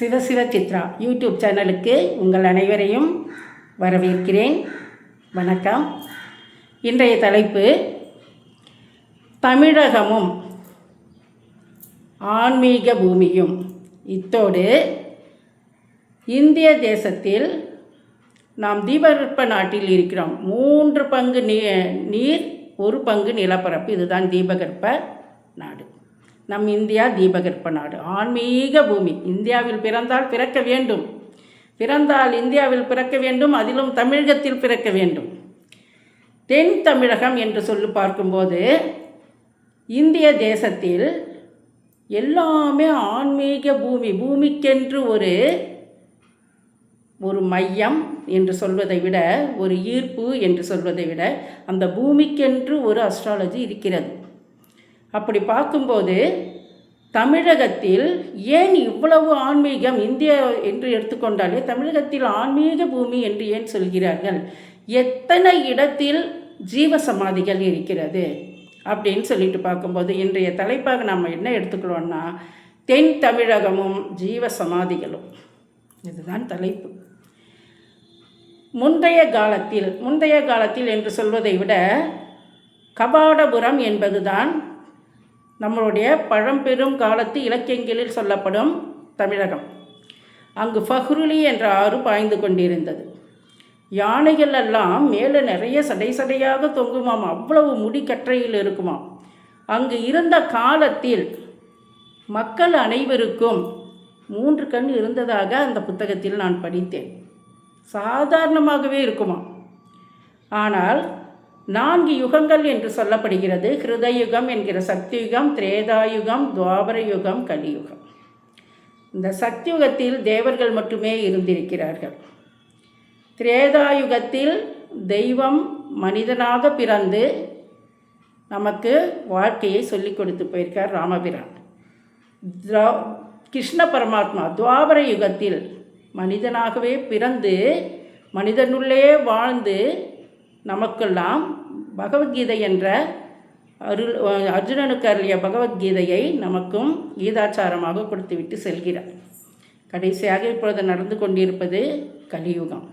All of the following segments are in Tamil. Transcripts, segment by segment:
சிவசிவ சித்ரா யூடியூப் சேனலுக்கு உங்கள் அனைவரையும் வரவேற்கிறேன். வணக்கம். இன்றைய தலைப்பு தமிழகமும் ஆன்மீக பூமியும். இத்தோடு இந்திய தேசத்தில் நாம் தீபகற்ப நாட்டில் இருக்கிறோம். மூன்று பங்கு நீ நீர் ஒரு பங்கு நிலப்பரப்பு. இதுதான் தீபகற்ப நாடு. நம் இந்தியா தீபகற்ப நாடு. ஆன்மீக பூமி. இந்தியாவில் பிறந்தால் பிறக்க வேண்டும். பிறந்தால் இந்தியாவில் பிறக்க வேண்டும். அதிலும் தமிழகத்தில் பிறக்க வேண்டும். தென் தமிழகம் என்று சொல்லி பார்க்கும்போது இந்திய தேசத்தில் எல்லாமே ஆன்மீக பூமி. பூமிக்கென்று ஒரு ஒரு மையம் என்று சொல்வதை விட ஒரு ஈர்ப்பு என்று சொல்வதை விட அந்த பூமிக்கென்று ஒரு அஸ்ட்ராலஜி இருக்கிறது. அப்படி பார்க்கும்போது தமிழகத்தில் ஏன் இவ்வளவு ஆன்மீகம் இந்தியா என்று எடுத்துக்கொண்டாலே தமிழகத்தில் ஆன்மீக பூமி என்று ஏன் சொல்கிறார்கள்? எத்தனை இடத்தில் ஜீவ சமாதிகள் இருக்கிறது? அப்படின்னு சொல்லிட்டு பார்க்கும்போது இன்றைய தலைப்பாக நம்ம என்ன எடுத்துக்கிறோன்னா தென் தமிழகமும் ஜீவ சமாதிகளும் இதுதான் தலைப்பு. முந்தைய காலத்தில் முந்தைய காலத்தில் என்று சொல்வதை விட கபாடபுரம் என்பதுதான் நம்மளுடைய பழம்பெரும் காலத்து இலக்கியங்களில் சொல்லப்படும் தமிழகம். அங்கு ஃபஹ்ருலி என்ற ஆறு பாய்ந்து கொண்டிருந்தது. யானைகள் எல்லாம் மேலே நிறைய சடை சடையாக தொங்குமாம். அவ்வளவு முடிக்கற்றையில் இருக்குமாம். அங்கு இருந்த காலத்தில் மக்கள் அனைவருக்கும் மூன்று கண் இருந்ததாக அந்த புத்தகத்தில் நான் படித்தேன். சாதாரணமாகவே இருக்குமா ஆனால் நான்கு யுகங்கள் என்று சொல்லப்படுகிறது. ஹிருதயுகம் என்கிற சக்தியுகம் திரேதாயுகம் துவாபரயுகம் கலியுகம். இந்த சக்தியுகத்தில் தேவர்கள் மட்டுமே இருந்திருக்கிறார்கள். திரேதாயுகத்தில் தெய்வம் மனிதனாக பிறந்து நமக்கு வாழ்க்கையை சொல்லிக் கொடுத்து போயிருக்கார் ராமபிரான். கிருஷ்ண பரமாத்மா துவாபர யுகத்தில் மனிதனாகவே பிறந்து மனிதனுள்ளே வாழ்ந்து நமக்கெல்லாம் பகவத்கீதை என்ற அருள் அர்ஜுனனுக்கு அருளிய பகவத்கீதையை நமக்கும் கீதாச்சாரமாக கொடுத்துவிட்டு செல்கிறார். கடைசியாக இப்பொழுது நடந்து கொண்டிருப்பது கலியுகம்.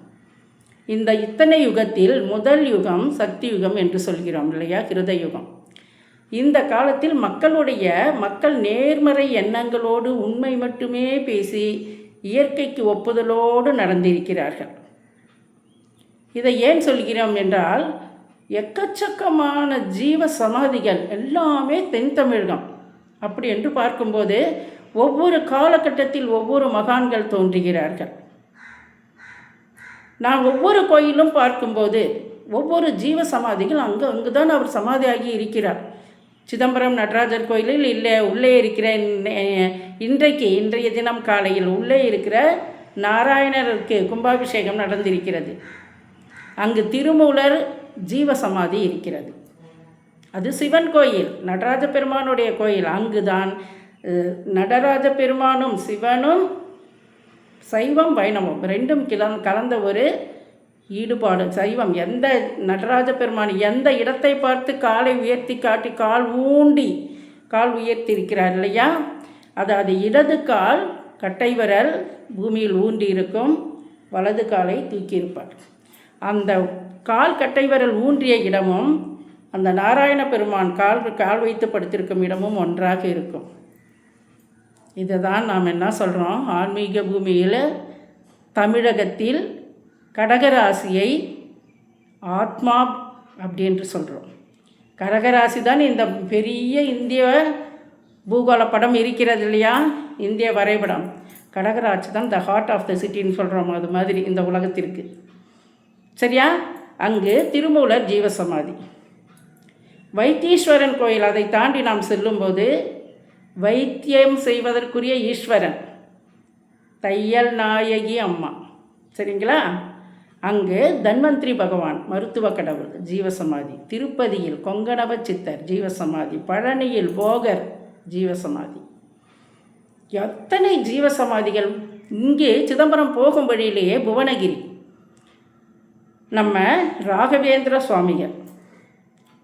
இந்த இத்தனை யுகத்தில் முதல் யுகம் சக்தி யுகம் என்று சொல்கிறோம் இல்லையா? கிருத யுகம் இந்த காலத்தில் மக்களுடைய மக்கள் நேர்மறை எண்ணங்களோடு உண்மை மட்டுமே பேசி இயற்கைக்கு ஒப்புதலோடு நடந்திருக்கிறார்கள். இதை ஏன் சொல்கிறோம் என்றால் எக்கச்சக்கமான ஜீவ சமாதிகள் எல்லாமே தென் தமிழகம். அப்படி என்று பார்க்கும்போது ஒவ்வொரு காலகட்டத்தில் ஒவ்வொரு மகான்கள் தோன்றுகிறார்கள். நான் ஒவ்வொரு கோயிலும் பார்க்கும்போது ஒவ்வொரு ஜீவ சமாதிகள் அங்கே அங்கு தான் அவர் சமாதியாகி இருக்கிறார். சிதம்பரம் நடராஜர் கோயிலில் இல்லை உள்ளே இருக்கிற இன்றைக்கு இன்றைய தினம் காலையில் உள்ளே இருக்கிற நாராயணருக்கு கும்பாபிஷேகம் நடந்திருக்கிறது. அங்கு திருமூலர் ஜீவ சமாதி இருக்கிறது. அது சிவன் கோயில் நடராஜ பெருமானுடைய கோயில். அங்குதான் நடராஜ பெருமானும் சிவனும் சைவம் வைணவம் ரெண்டும் கிளம் கலந்த ஒரு ஈடுபாடு சைவம். எந்த நடராஜ பெருமான் எந்த இடத்தை பார்த்து காலை உயர்த்தி காட்டி கால் ஊண்டி கால் உயர்த்தி இருக்கிறார் இல்லையா அதாவது இடது கால் கட்டை விரல் பூமியில் ஊண்டி இருக்கும் வலது காலை தூக்கியிருப்பார். அந்த கால் கட்டை விரல் ஊன்றிய இடமும் அந்த நாராயண பெருமான் கால் கால் வைத்து படுத்திருக்கும் இடமும் ஒன்றாக இருக்கும். இதை தான் நாம் என்ன சொல்கிறோம் ஆன்மீக பூமியில் தமிழகத்தில் கடகராசியை ஆத்மா அப்படின்ட்டு சொல்கிறோம் கடகராசி தான் இந்த பெரிய இந்திய பூகோள படம் இருக்கிறது இல்லையா? இந்திய வரைபடம். கடகராசி தான் த ஹார்ட் ஆஃப் த சிட்டின்னு சொல்கிறோம் அது மாதிரி இந்த உலகத்திற்கு. சரியா? அங்கு திருமூலர் ஜீவசமாதி. வைத்தீஸ்வரன் கோயில் அதை தாண்டி நாம் செல்லும்போது வைத்தியம் செய்வதற்குரிய ஈஸ்வரன் தையல் நாயகி அம்மா. சரிங்களா? அங்கு தன்வந்திரி பகவான் மருத்துவ கடவுள் ஜீவசமாதி. திருப்பதியில் கொங்கணவ சித்தர் ஜீவசமாதி. பழனியில் போகர் ஜீவசமாதி. எத்தனை ஜீவசமாதிகள்? இங்கே சிதம்பரம் போகும் வழியிலேயே புவனகிரி. நம்ம ராகவேந்திர சுவாமிகள்.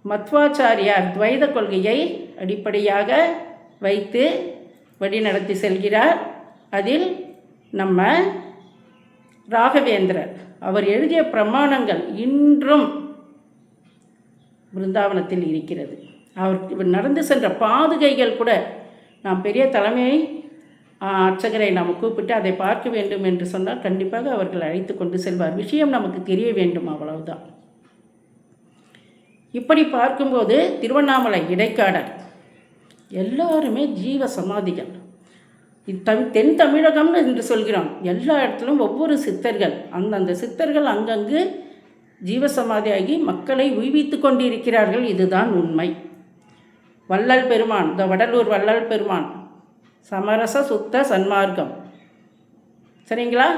மத்வாச்சாரியார் துவைத கொள்கையை அடிப்படையாக வைத்து வழிநடத்தி செல்கிறார். அதில் நம்ம ராகவேந்திரர். அவர் எழுதிய பிரமாணங்கள் இன்றும் பிருந்தாவனத்தில் இருக்கிறது. அவர் இவர் நடந்து சென்ற பாதுகைகள் கூட நாம் பெரிய தலைமை அர்ச்சகரை நாம் கூப்பிட்டு அதை பார்க்க வேண்டும் என்று சொன்னால் கண்டிப்பாக அவர்கள் அழைத்து கொண்டு செல்வார். விஷயம் நமக்கு தெரிய வேண்டும் அவ்வளவுதான். இப்படி பார்க்கும்போது திருவண்ணாமலை இடைக்காடர் எல்லாருமே ஜீவ சமாதிகள். தம் தமிழ் தென் தமிழகம்னு என்று சொல்கிறோம். எல்லா இடத்துலும் ஒவ்வொரு சித்தர்கள் அந்தந்த சித்தர்கள் அங்கங்கு ஜீவசமாதியாகி மக்களை உய்வித்து கொண்டிருக்கிறார்கள். இதுதான் உண்மை. வள்ளல் பெருமான் இந்த வடலூர் வள்ளல் பெருமான் சமரச சுத்த சன்மார்க்கம். சரிங்களா?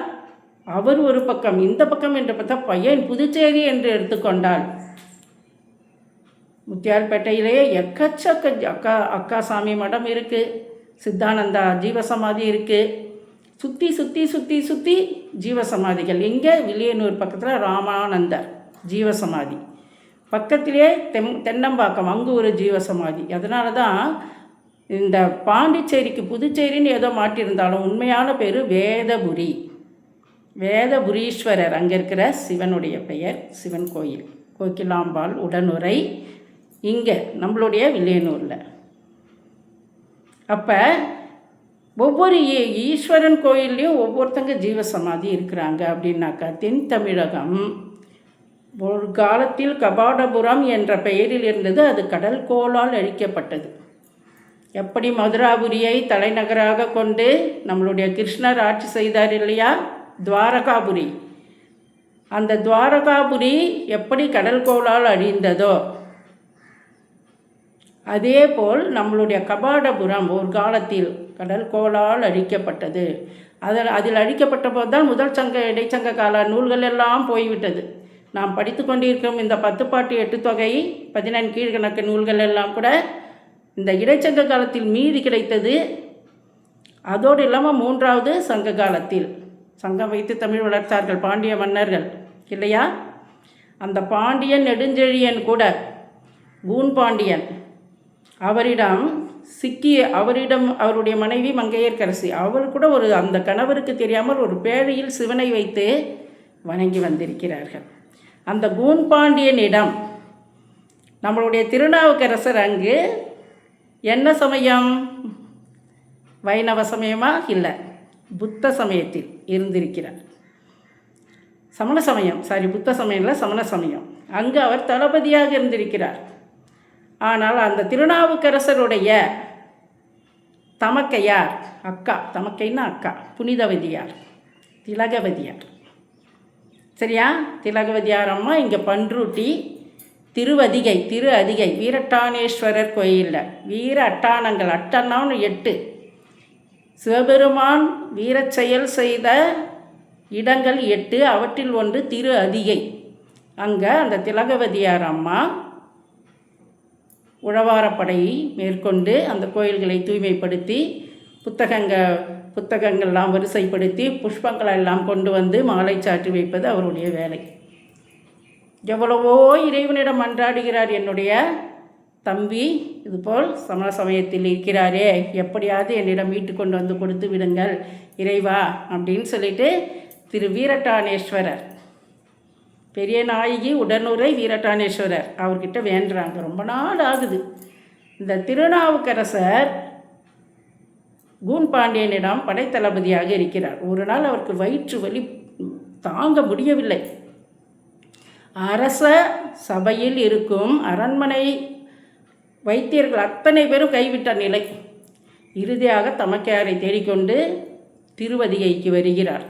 அவர் ஒரு பக்கம் இந்த பக்கம் என்று பார்த்தா பையன் புதுச்சேரி என்று எடுத்துக்கொண்டால் முத்தியால்பேட்டையிலேயே எக்கச்சக்க அக்கா அக்கா சாமி மடம் இருக்குது சித்தானந்தா ஜீவசமாதி இருக்குது சுற்றி சுற்றி சுற்றி சுற்றி ஜீவசமாதிகள். இங்கே வில்லியனூர் பக்கத்தில் ராமானந்தர் ஜீவசமாதி. பக்கத்திலே தென் தென்னம்பாக்கம் அங்கு ஒரு ஜீவசமாதி. அதனால தான் இந்த பாண்டிச்சேரிக்கு புதுச்சேரின்னு ஏதோ மாட்டியிருந்தாலும் உண்மையான பேர் வேதபுரி. வேதபுரீஸ்வரர். அங்கே இருக்கிற சிவனுடைய பெயர் சிவன் கோயில். கோகிலாம்பாள் உடனுரை. இங்கே நம்மளுடைய வில்லியனூரில். அப்போ ஒவ்வொரு ஈ- ஈஸ்வரன் கோயில்லையும் ஒவ்வொருத்தங்க ஜீவசமாதி இருக்கிறாங்க அப்படின்னாக்கா தென் தமிழகம். ஒரு காலத்தில் கபாடபுரம் என்ற பெயரில் இருந்தது அது கடல் கோளால் அழிக்கப்பட்டது. எப்படி மதுராபுரியை தலைநகராக கொண்டு நம்மளுடைய கிருஷ்ணர் ஆட்சி செய்தார் இல்லையா? துவாரகாபுரி. அந்த துவாரகாபுரி எப்படி கடல் கோளால் அழிந்ததோ அதேபோல் நம்மளுடைய கபாடபுரம் ஒரு காலத்தில் கடல் கோளால் அழிக்கப்பட்டது. அதில் அதில் அழிக்கப்பட்ட போதுதான் முதல் சங்க இடைச்சங்க கால நூல்கள் எல்லாம் போய்விட்டது. நாம் படித்து கொண்டிருக்கும் இந்த பத்து பாட்டு எட்டு தொகை பதினெண் கீழ்கணக்கு நூல்கள் எல்லாம் கூட இந்த இடைச்சங்க காலத்தில் மீதி கிடைத்தது அதோடு இல்லாமல் மூன்றாவது சங்க காலத்தில். சங்கம் வைத்து தமிழ் வளர்த்தார்கள் பாண்டிய மன்னர்கள் இல்லையா? அந்த பாண்டியன் நெடுஞ்செழியன் கூட கூன் பாண்டியன் அவரிடம் சிக்கி அவரிடம் அவருடைய மனைவி மங்கையர்கரசி அவர் கூட ஒரு அந்த கணவருக்கு தெரியாமல் ஒரு பேழையில் சிவனை வைத்து வணங்கி வந்திருக்கிறார்கள். அந்த கூன் பாண்டியனிடம் நம்மளுடைய திருநாவுக்கரசர் அங்கு என்ன சமயம்? வைணவ சமயமா இல்லை? புத்த சமயத்தில் இருந்திருக்கிறார். சமண சமயம். சாரி புத்த சமயம் இல்லை சமண சமயம். அங்கு அவர் தளபதியாக இருந்திருக்கிறார். ஆனால் அந்த திருநாவுக்கரசருடைய தமக்கையார் அக்கா தமக்கைன்னா அக்கா புனிதவதியார் திலகவதியார். சரியா? திலகவதியார் அம்மா இங்கே பன்ருட்டி திருவதிகை திரு அதிகை வீரட்டானேஸ்வரர் கோயிலில். வீர அட்டானங்கள் அட்டன்னான்னு எட்டு. சிவபெருமான் வீரச் செயல் செய்த இடங்கள் எட்டு அவற்றில் ஒன்று திரு அதிகை அங்கே அந்த திலகவதியார் அம்மா உழவாரப்படையை மேற்கொண்டு அந்த கோயில்களை தூய்மைப்படுத்தி புத்தகங்க புத்தகங்கள்லாம் வரிசைப்படுத்தி புஷ்பங்களை எல்லாம் கொண்டு வந்து மாலை சாற்றி வைப்பது அவருடைய வேலை. எவ்வளவோ இறைவனிடம் மன்றாடுகிறார் என்னுடைய தம்பி. இதுபோல் சமண சமயத்தில் இருக்கிறாரே. எப்படியாவது என்னிடம் மீட்டு கொண்டு வந்து கொடுத்து விடுங்கள். இறைவா அப்படின்னு சொல்லிட்டு திரு வீரட்டானேஸ்வரர் பெரிய நாயகி உடனுரை வீரட்டானேஸ்வரர் அவர்கிட்ட வேண்டுறாங்க. ரொம்ப நாள் ஆகுது. இந்த திருநாவுக்கரசர் கூன் பாண்டியனிடம் படைத்தளபதியாக இருக்கிறார். ஒரு நாள் அவருக்கு வயிற்று வலி தாங்க முடியவில்லை. அரச சபையில் இருக்கும் அரண்மனை வைத்தியர்கள் அத்தனை பேரும் கைவிட்ட நிலை. இறுதியாக தமக்கையாரை தேடிக்கொண்டு திருவதிகைக்கு வருகிறார்.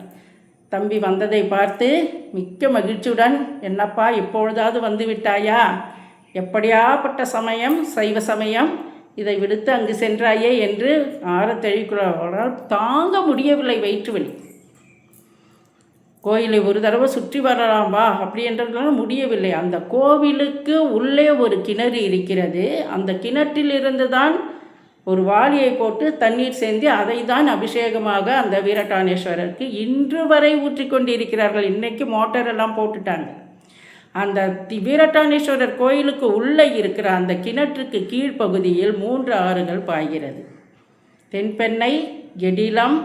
தம்பி வந்ததை பார்த்து மிக்க மகிழ்ச்சியுடன் என்னப்பா இப்பொழுதாவது வந்து விட்டாயா? எப்படியாப்பட்ட சமயம் சைவ சமயம்? இதை விடுத்து அங்கு சென்றாயே என்று ஆற தெளிக்கிறார் தாங்க முடியவில்லை வயிற்றுவலி. கோயிலை ஒரு தடவை சுற்றி வரலாம் வா அப்படி முடியவில்லை. அந்த கோவிலுக்கு உள்ளே ஒரு கிணறு இருக்கிறது. அந்த கிணற்றிலிருந்து தான் ஒரு வாளியை போட்டு தண்ணீர் சேர்ந்து அதை தான் அபிஷேகமாக அந்த வீரட்டானேஸ்வரருக்கு இன்று வரை ஊற்றி கொண்டிருக்கிறார்கள் இன்னைக்கு மோட்டார் எல்லாம் போட்டுட்டாங்க. அந்த தி- வீரட்டானேஸ்வரர் கோயிலுக்கு உள்ளே இருக்கிற அந்த கிணற்றுக்கு கீழ்ப்பகுதியில் மூன்று ஆறுகள் பாய்கிறது. தென்பெண்ணை கெடிலம்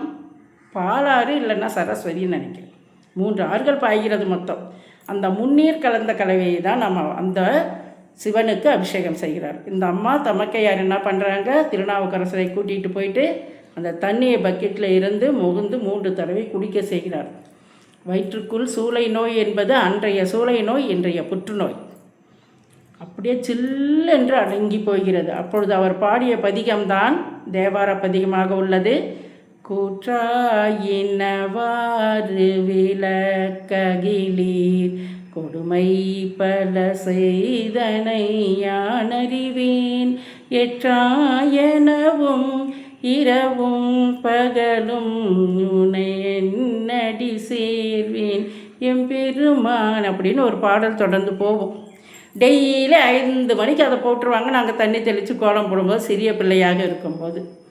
பாலாறு இல்லைன்னா சரஸ்வதின்னு நினைக்கிறேன். மூன்று ஆறுகள் பாய்கிறது மொத்தம். அந்த முன்னீர் கலந்த கலவையை தான் நம்ம அந்த சிவனுக்கு அபிஷேகம் செய்கிறார். இந்த அம்மா தமக்கையார் என்ன பண்ணுறாங்க திருநாவுக்கரசரை கூட்டிகிட்டு போயிட்டு அந்த தண்ணியை பக்கெட்டில் இருந்து முகுந்து மூன்று தடவை குடிக்க செய்கிறார். வயிற்றுக்குள் சூளை நோய் என்பது அன்றைய சூளை நோய் இன்றைய புற்றுநோய். அப்படியே சில்லென்று அடங்கி போகிறது. அப்பொழுது அவர் பாடிய பதிகம்தான் தேவார பதிகமாக உள்ளது. கூற்றாயினவாறு விளக்ககிலீர் கொடுமை பல செய்தனை யானறிவேன். எற்றாயனவும் இரவும் பகலும் உனை சேர்வேன். எம்பெருமான் அப்படின்னு ஒரு பாடல் தொடர்ந்து போவோம் டெய்லி ஐந்து மணிக்கு அதை போட்டுருவாங்க. நாங்கள் தண்ணி தெளித்து கோலம் போடும்போது சிறிய பிள்ளையாக இருக்கும்போது.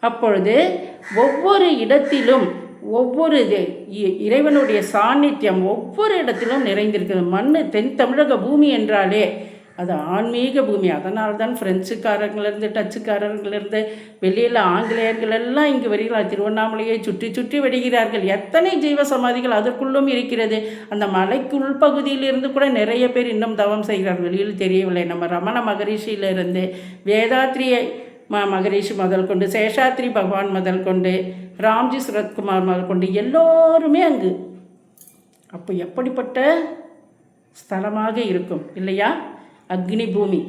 அப்பொழுது ஒவ்வொரு இடத்திலும் ஒவ்வொரு இது- இ- இறைவனுடைய சாநித்தியம் ஒவ்வொரு இடத்திலும் நிறைந்திருக்கிறது. மண் தென் தமிழக பூமி என்றாலே அது ஆன்மீக பூமி. அதனால தான் ஃப்ரெஞ்சுக்காரங்கலேருந்து டச்சுக்காரங்கள்லேருந்து வெளியில் ஆங்கிலேயர்கள் எல்லாம் இங்கு வருகிறார். திருவண்ணாமலையை சுற்றி சுற்றி வருகிறார்கள். எத்தனை ஜீவ சமாதிகள் அதற்குள்ளும் இருக்கிறது. அந்த மலைக்கு உள்பகுதியிலிருந்து கூட நிறைய பேர் இன்னும் தவம் செய்கிறார் வெளியில் தெரியவில்லை. நம்ம ரமண மகரிஷியிலிருந்து வேதாத்ரியை மகரிஷி முதல் கொண்டு சேஷாத்ரி பகவான் முதல் கொண்டு ராம்ஜி சுரத்குமார் முதல் கொண்டு எல்லோருமே அங்கு. அப்போ எப்படிப்பட்ட ஸ்தலமாக இருக்கும் இல்லையா? அக்னி பூமி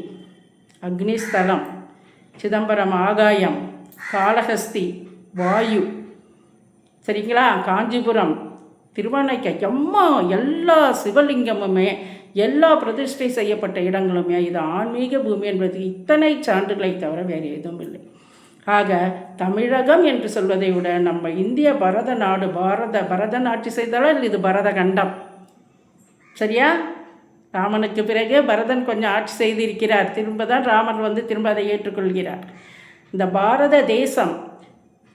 அக்னி ஸ்தலம் சிதம்பரம் ஆகாயம் காளஹஸ்தி வாயு. சரிங்களா? காஞ்சிபுரம் திருவானைக்கா எம்மா எல்லா சிவலிங்கமுமே எல்லா பிரதிஷ்டை செய்யப்பட்ட இடங்களுமே இது ஆன்மீக பூமி என்பது இத்தனை சான்றுகளை தவிர வேறு எதுவும் இல்லை. ஆக தமிழகம் என்று சொல்வதை விட நம்ம இந்திய பரத நாடு பாரத பரதன் ஆட்சி செய்தாலும் இது பரத கண்டம். சரியா? ராமனுக்கு பிறகு பரதன் கொஞ்சம் ஆட்சி செய்திருக்கிறார். திரும்ப தான் ராமன் வந்து திரும்ப அதை ஏற்றுக்கொள்கிறார். இந்த பாரத தேசம்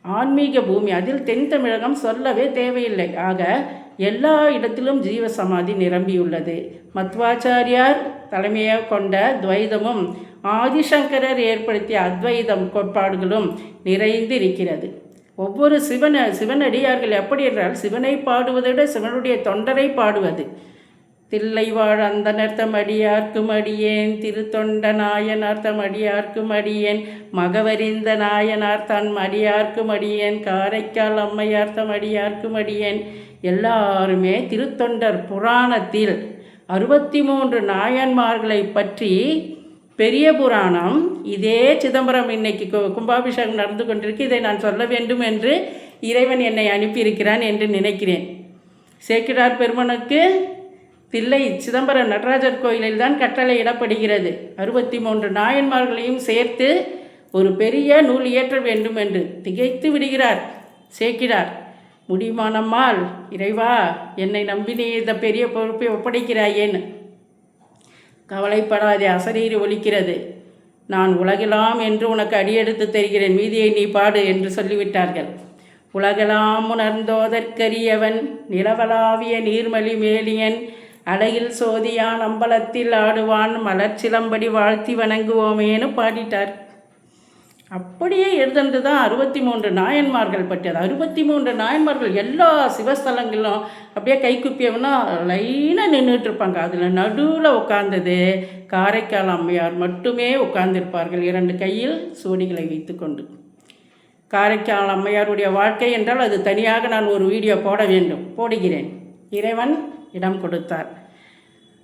ஆன்மீக பூமி அதில் தென் தமிழகம் சொல்லவே தேவையில்லை. ஆக எல்லா இடத்திலும் ஜீவ சமாதி நிரம்பியுள்ளது. மத்வாச்சாரியார் தலைமையாக கொண்ட துவைதமும் ஆதிசங்கரர் ஏற்படுத்திய அத்வைதம் கோட்பாடுகளும் நிறைந்து இருக்கிறது ஒவ்வொரு சிவன சிவனடியார்கள் எப்படி என்றால் சிவனை பாடுவதை விட சிவனுடைய தொண்டரை பாடுவது. தில்லைவாழ் அந்த நர்த்தம் அடியார்க்கும் அடியேன் திருத்தொண்ட நாயனார்த்தம் அடியார்க்கும் அடியேன் மகவரிந்த நாயனார் தன் அடியார்க்கும் அடியேன் காரைக்கால் அம்மையார்த்தம் அடியார்க்கும் அடியேன் எல்லாருமே திருத்தொண்டர் புராணத்தில் அறுபத்தி மூன்று நாயன்மார்களை பற்றி பெரிய புராணம். இதே சிதம்பரம் இன்னைக்கு கும்பாபிஷேகம் நடந்து கொண்டிருக்கு. இதை நான் சொல்ல வேண்டும் என்று இறைவன் என்னை அனுப்பியிருக்கிறான் என்று நினைக்கிறேன். சேக்கிடார் பெருமனுக்கு தில்லை சிதம்பரம் நடராஜர் கோயிலில் தான் கட்டளையிடப்படுகிறது அறுபத்தி மூன்று நாயன்மார்களையும் சேர்த்து ஒரு பெரிய நூல் இயற்ற வேண்டும் என்று திகைத்து விடுகிறார் சேக்கிடார். முடியுமானம்மாள் இறைவா என்னை நம்பி நீ இந்த பெரிய பொறுப்பை ஒப்படைக்கிறாயேன்னு. கவலைப்படாதே அசரீர் ஒலிக்கிறது. நான் உலகெல்லாம் என்று உனக்கு அடியெடுத்து தெரிகிறேன். மீதியை நீ பாடு என்று சொல்லிவிட்டார்கள். உலகெல்லாம் உணர்ந்தோதற்கரியவன் நிலவலாவிய நீர்மலி மேலியன் அழகில் சோதியான் அம்பலத்தில் ஆடுவான் மலர்ச்சிலம்படி வாழ்த்தி வணங்குவோமேன்னு பாடிட்டார். அப்படியே எழுதுனது தான் அறுபத்தி மூன்று நாயன்மார்கள் பற்றியது. அறுபத்தி மூன்று நாயன்மார்கள் எல்லா சிவஸ்தலங்களிலும் அப்படியே கைக்குப்பியவனா லைனாக நின்றுட்டுருப்பாங்க அதில் நடுவில் உட்கார்ந்தது காரைக்கால் அம்மையார் மட்டுமே உட்கார்ந்திருப்பார்கள் இரண்டு கையில் சூடிகளை வைத்துக்கொண்டு. காரைக்கால் அம்மையாருடைய வாழ்க்கை என்றால் அது தனியாக நான் ஒரு வீடியோ போட வேண்டும். போடுகிறேன். இறைவன் இடம் கொடுத்தார்.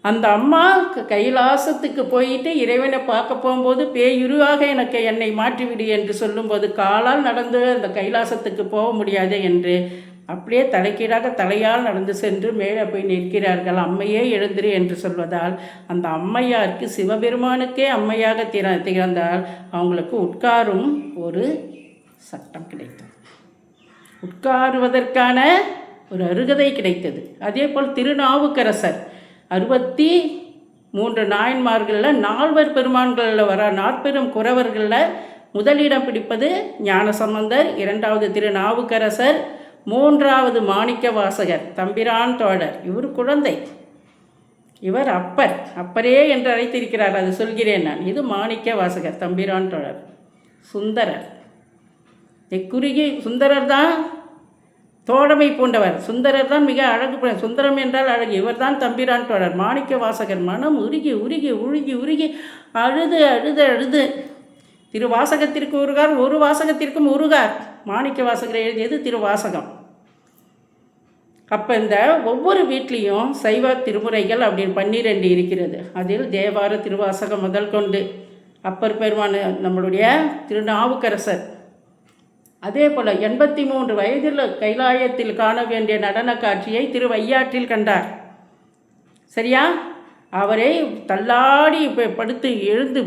அந்த அம்மா கைலாசத்துக்கு போயிட்டு இறைவனை பார்க்க போகும்போது பேயுருவாக எனக்கு என்னை மாற்றிவிடு என்று சொல்லும்போது காலால் நடந்து அந்த கைலாசத்துக்கு போக முடியாது என்று அப்படியே தலைக்கீழாக தலையால் நடந்து சென்று மேலே போய் நிற்கிறார்கள். அம்மையே எழுந்திரு என்று சொல்வதால் அந்த அம்மையாருக்கு சிவபெருமானுக்கே அம்மையாக திற திகழ்ந்தால் அவங்களுக்கு உட்காரும் ஒரு சட்டம் கிடைத்தது. உட்காருவதற்கான ஒரு அருகதை கிடைத்தது. அதே போல் திருநாவுக்கரசர் அறுபத்தி மூன்று நாயன்மார்களில் நால்வர் பெருமான்களில் வர நாற்பெரும் குறவர்களில் முதலிடம் பிடிப்பது ஞானசம்பந்தர் இரண்டாவது திருநாவுக்கரசர் மூன்றாவது மாணிக்க வாசகர் தம்பிரான் தோழர். இவர் குழந்தை. இவர் அப்பர். அப்பரே என்று அழைத்திருக்கிறார் அது சொல்கிறேன் நான். இது மாணிக்க வாசகர் தம்பிரான் தோழர். சுந்தரர். குறுகி சுந்தரர் தான் தோழமை பூண்டவர். சுந்தரர் தான் மிக அழகு சுந்தரம் என்றால் அழகு. இவர்தான் தம்பிரான் தோழர். மாணிக்க வாசகர். மனம் உருகி உருகி உருகி உருகி அழுது அழுது அழுது. திருவாசகத்திற்கு உருகார் ஒரு வாசகத்திற்கும் உருகார் மாணிக்க வாசகர் எழுதியது திருவாசகம். அப்போ இந்த ஒவ்வொரு வீட்லேயும் சைவ திருமுறைகள் அப்படின்னு பன்னிரெண்டு இருக்கிறது. அதில் தேவார திருவாசகம் முதல் கொண்டு அப்பர் பெருமான நம்மளுடைய திருநாவுக்கரசர். அதே போல் எண்பத்தி மூன்று வயதில் கைலாயத்தில் காண வேண்டிய நடன காட்சியை திரு வையாற்றில் கண்டார். சரியா? அவரை தள்ளாடி இப்போ படுத்து எழுந்து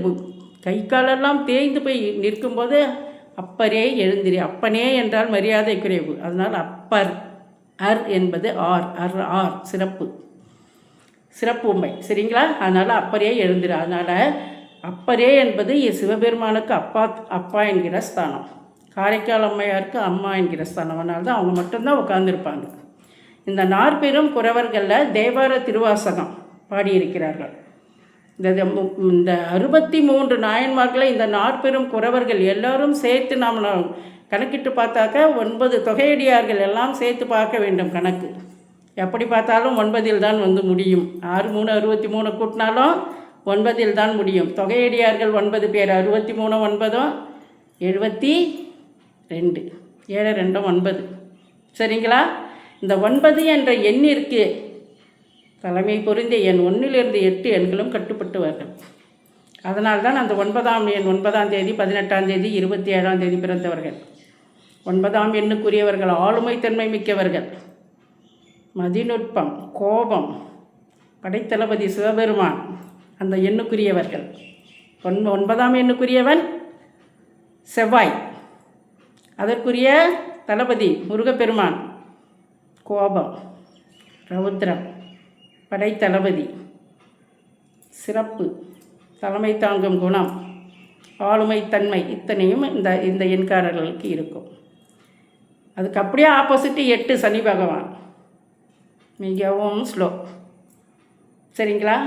கை காலெல்லாம் தேய்ந்து போய் நிற்கும்போது அப்பரே எழுந்திரி அப்பனே என்றால் மரியாதை குறைவு அதனால் அப்பர் அர் என்பது ஆர் அர் ஆர் சிறப்பு. சிறப்பு உண்மை. சரிங்களா? அதனால் அப்பரே எழுந்திரு அதனால் அப்பரே என்பது சிவபெருமானுக்கு அப்பா அப்பா என்கிற ஸ்தானம். காரைக்கால் அம்மையாருக்கு அம்மா என்கிற ஸ்தானம் அதனால தான் அவங்க மட்டும்தான் உட்காந்துருப்பாங்க இந்த நாற்பெரும் குறவர்களில் தேவார திருவாசகம் பாடியிருக்கிறார்கள். இந்த இந்த மு- இந்த அறுபத்தி மூன்று நாயன்மார்களை இந்த நாற்பெரும் குறவர்கள் எல்லாரும் சேர்த்து நாம் கணக்கிட்டு பார்த்தாக்க ஒன்பது தொகையடியார்கள் எல்லாம் சேர்த்து பார்க்க வேண்டும் கணக்கு. எப்படி பார்த்தாலும் ஒன்பதில் தான் வந்து முடியும். ஆறு மூணு அறுபத்தி மூணு கூட்டினாலும் ஒன்பதில் தான் முடியும். தொகையடியார்கள் ஒன்பது பேர் அறுபத்தி மூணு ஒன்பதும் எழுபத்தி ரெண்டு. ஏழு ரெண்டும் ஒன்பது. சரிங்களா? இந்த ஒன்பது என்ற எண்ணிற்கு தலைமை பொருந்திய எண் ஒன்றிலிருந்து எட்டு எண்களும் கட்டுப்பட்டுவார்கள் அதனால் தான் அந்த ஒன்பதாம் எண் ஒன்பதாம் தேதி பதினெட்டாம் தேதி இருபத்தி ஏழாம் தேதி பிறந்தவர்கள். ஒன்பதாம் எண்ணுக்குரியவர்கள் ஆளுமை தன்மை மிக்கவர்கள். மதிநுட்பம் கோபம் படைத்தளபதி சிவபெருமான் அந்த எண்ணுக்குரியவர்கள். ஒன் ஒன்பதாம் எண்ணுக்குரியவன் செவ்வாய். அதற்குரிய தளபதி முருகப்பெருமான் கோபம் ரவுத்ரம் படைத்தளபதி சிறப்பு தலைமை தாங்கும் குணம் ஆளுமை தன்மை இத்தனையும் இந்த இந்த எண்காரர்களுக்கு இருக்கும். அதுக்கு அப்படியே ஆப்போசிட்டு எட்டு சனி பகவான். மிகவும் ஸ்லோ சரிங்களா?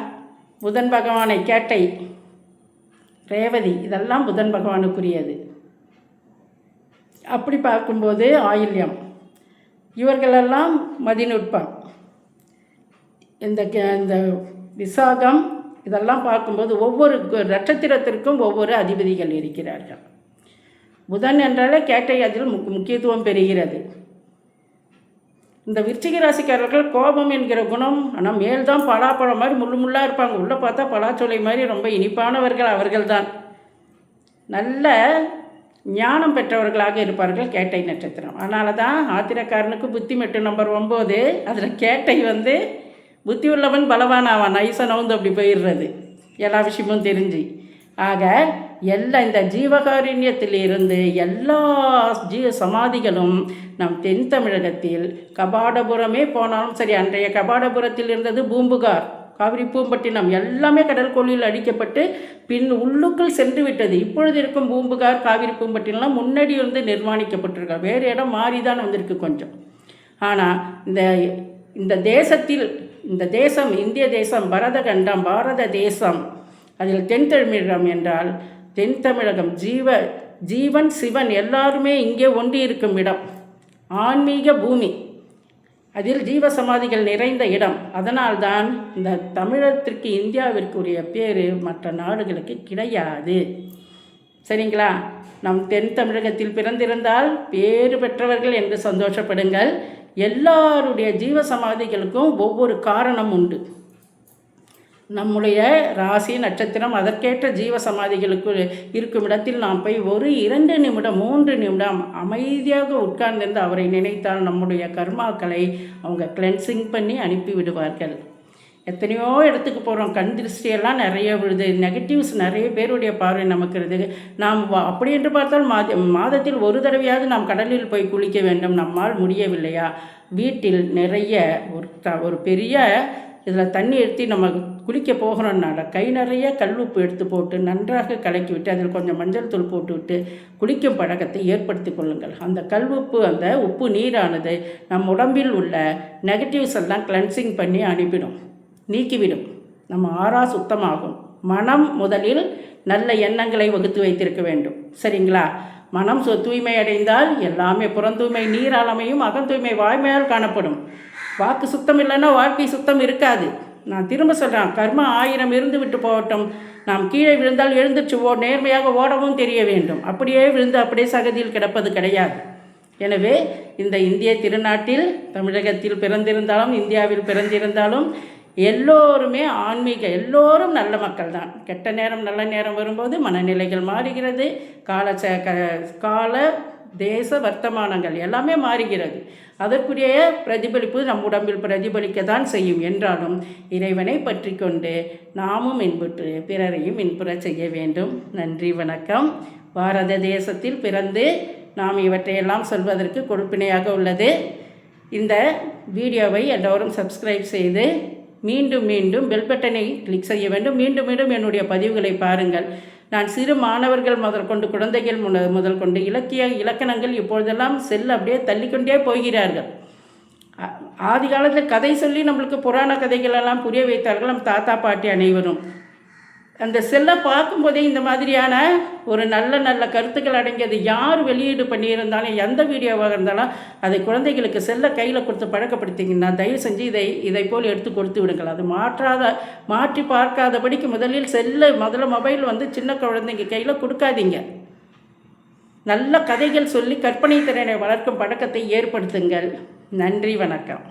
புதன் பகவானை கேட்டை ரேவதி இதெல்லாம் புதன் பகவானுக்குரியது. அப்படி பார்க்கும்போது ஆயில்யம். இவர்களெல்லாம் மதிநுட்பம். இந்த இந்த விசாகம் இதெல்லாம் பார்க்கும்போது ஒவ்வொரு கு- நட்சத்திரத்திற்கும் ஒவ்வொரு அதிபதிகள் இருக்கிறார்கள். புதன் என்றாலே கேட்டை அதில் முக் முக்கியத்துவம் பெறுகிறது. இந்த விருச்சிக ராசிக்காரர்கள் கோபம் என்கிற குணம் ஆனால் மேல் தான் பலாப்பழம் மாதிரி முள்ளு முள்ளாக இருப்பாங்க. உள்ளே பார்த்தா பலாச்சோலை மாதிரி ரொம்ப இனிப்பானவர்கள் அவர்கள்தான். நல்ல ஞானம் பெற்றவர்களாக இருப்பார்கள் கேட்டை நட்சத்திரம். அதனால தான் ஆத்திரக்காரனுக்கு புத்தி மெட்டு நம்பர் ஒம்பது அதில் கேட்டை வந்து புத்தி உள்ளவன் பலவான் அவன் நைசா நவுந்து அப்படி போயிடுறது. எல்லா விஷயமும் தெரிஞ்சு. ஆக எல்லா இந்த ஜீவகாருண்யத்திலிருந்து எல்லா ஜீவ சமாதிகளும் நம் தென் தமிழகத்தில் கபாடபுரமே போனாலும் சரி அன்றைய கபாடபுரத்தில் இருந்தது பூம்புகார். காவிரி பூம்பட்டினம் எல்லாமே கடல் அழிக்கப்பட்டு பின் உள்ளுக்குள் சென்று விட்டது. இப்பொழுது இருக்கும் பூம்புகார் காவிரி பூம்பட்டினம்லாம் முன்னாடி வந்து நிர்மாணிக்கப்பட்டிருக்கா வேறு இடம் மாறி தான் வந்திருக்கு கொஞ்சம். ஆனால் இந்த இந்த தேசத்தில் இந்த தேசம் இந்திய தேசம் பரத கண்டம் பாரத தேசம் அதில் தென் தமிழகம் என்றால் தென் தமிழகம் ஜீவ ஜீவன் சிவன் எல்லாருமே இங்கே ஒன்றி இருக்கும் இடம். ஆன்மீக பூமி. அதில் ஜீவ சமாதிகள் நிறைந்த இடம். அதனால்தான் இந்த தமிழகத்திற்கு இந்தியாவிற்குரிய பேர் மற்ற நாடுகளுக்கு கிடையாது. சரிங்களா? நம் தென் தமிழகத்தில் பிறந்திருந்தால் பேறு பெற்றவர்கள் என்று சந்தோஷப்படுங்கள். எல்லாருடைய ஜீவ சமாதிகளுக்கும் ஒவ்வொரு காரணம் உண்டு. நம்முடைய ராசி நட்சத்திரம் அதற்கேற்ற ஜீவ சமாதிகளுக்கு இருக்கும் இடத்தில் நாம் போய் ஒரு இரண்டு நிமிடம் மூன்று நிமிடம் அமைதியாக உட்கார்ந்திருந்து அவரை நினைத்தால் நம்முடைய கர்மாக்களை அவங்க கிளென்சிங் பண்ணி அனுப்பி விடுவார்கள். எத்தனையோ இடத்துக்கு போகிறோம் கண் திருஷ்டியெல்லாம் நிறைய விழுது நெகட்டிவ்ஸ் நிறைய பேருடைய பார்வை நமக்கு இருக்குது நாம் அப்படி என்று பார்த்தால் மாத மாதத்தில் ஒரு தடவையாவது நாம் கடலில் போய் குளிக்க வேண்டும் நம்மால் முடியவில்லையா? வீட்டில் நிறைய ஒரு த ஒரு பெரிய இதில் தண்ணி எடுத்து நம்ம குளிக்க போகிறோம்னால கை நிறைய கல்லுப்பு எடுத்து போட்டு நன்றாக கலக்கி விட்டு அதில் கொஞ்சம் மஞ்சள் தூள் போட்டு விட்டு குளிக்கும் பழக்கத்தை ஏற்படுத்தி கொள்ளுங்கள். அந்த கல்லுப்பு அந்த உப்பு நீரானது நம் உடம்பில் உள்ள நெகட்டிவ்ஸ் எல்லாம் கிளென்சிங் பண்ணி அனுப்பிடும். நீக்கிவிடும். நம்ம ஆறா சுத்தமாகும். மனம் முதலில் நல்ல எண்ணங்களை வகுத்து வைத்திருக்க வேண்டும். சரிங்களா? மனம் தூய்மை அடைந்தால் எல்லாமே புறந்தூய்மை நீராளமையும் அகந்தூய்மை வாய்மையால் காணப்படும். வாக்கு சுத்தம் இல்லைன்னா வாழ்க்கை சுத்தம் இருக்காது. நான் திரும்ப சொல்கிறேன் கர்ம ஆயிரம் இருந்து விட்டு போகட்டும். நாம் கீழே விழுந்தால் எழுந்துச்சு ஓ நேர்மையாக ஓடவும் தெரிய வேண்டும். அப்படியே விழுந்து அப்படியே சகதியில் கிடப்பது கிடையாது. எனவே இந்த இந்திய திருநாட்டில் தமிழகத்தில் பிறந்திருந்தாலும் இந்தியாவில் பிறந்திருந்தாலும் எல்லோருமே ஆன்மீக எல்லோரும் நல்ல மக்கள் தான். கெட்ட நேரம் நல்ல நேரம் வரும்போது மனநிலைகள் மாறுகிறது. கால ச க கால தேச வர்த்தமானங்கள் எல்லாமே மாறுகிறது. அதற்குரிய பிரதிபலிப்பு நம் உடம்பில் பிரதிபலிக்க தான் செய்யும் என்றாலும் இறைவனை பற்றி கொண்டு நாமும் இன்புற்று பிறரையும் இன்புறச் செய்ய வேண்டும். நன்றி வணக்கம். பாரத தேசத்தில் பிறந்து நாம் இவற்றையெல்லாம் சொல்வதற்கு கொடுப்பினையாக உள்ளது. இந்த வீடியோவை எல்லோரும் சப்ஸ்கிரைப் செய்து மீண்டும் மீண்டும் பெல் பட்டனை கிளிக் செய்ய வேண்டும். மீண்டும் மீண்டும் என்னுடைய பதிவுகளை பாருங்கள். நான் சிறு மாணவர்கள் முதல் கொண்டு குழந்தைகள் முன முதல் கொண்டு இலக்கிய இலக்கணங்கள் இப்பொழுதெல்லாம் செல் அப்படியே தள்ளிக்கொண்டே போகிறார்கள். ஆதி காலத்தில் கதை சொல்லி நம்மளுக்கு புராண கதைகள் எல்லாம் புரிய வைத்தார்கள் நம் தாத்தா பாட்டி அனைவரும். அந்த செல்லை பார்க்கும்போதே இந்த மாதிரியான ஒரு நல்ல நல்ல கருத்துக்கள் அடங்கியது. யார் வெளியீடு பண்ணியிருந்தாலும் எந்த வீடியோவாக இருந்தாலும் அதை குழந்தைகளுக்கு செல்லை கையில் கொடுத்து பழக்கப்படுத்திங்கன்னா தயவு செஞ்சு இதை இதை போல் எடுத்து கொடுத்து விடுங்கள். அது மாற்றாத மாற்றி பார்க்காதபடிக்கு முதலில் செல்லு முதல்ல மொபைல் வந்து சின்ன குழந்தைங்க கையில் கொடுக்காதீங்க. நல்ல கதைகள் சொல்லி கற்பனை திறனை வளர்க்கும் பழக்கத்தை ஏற்படுத்துங்கள். நன்றி வணக்கம்.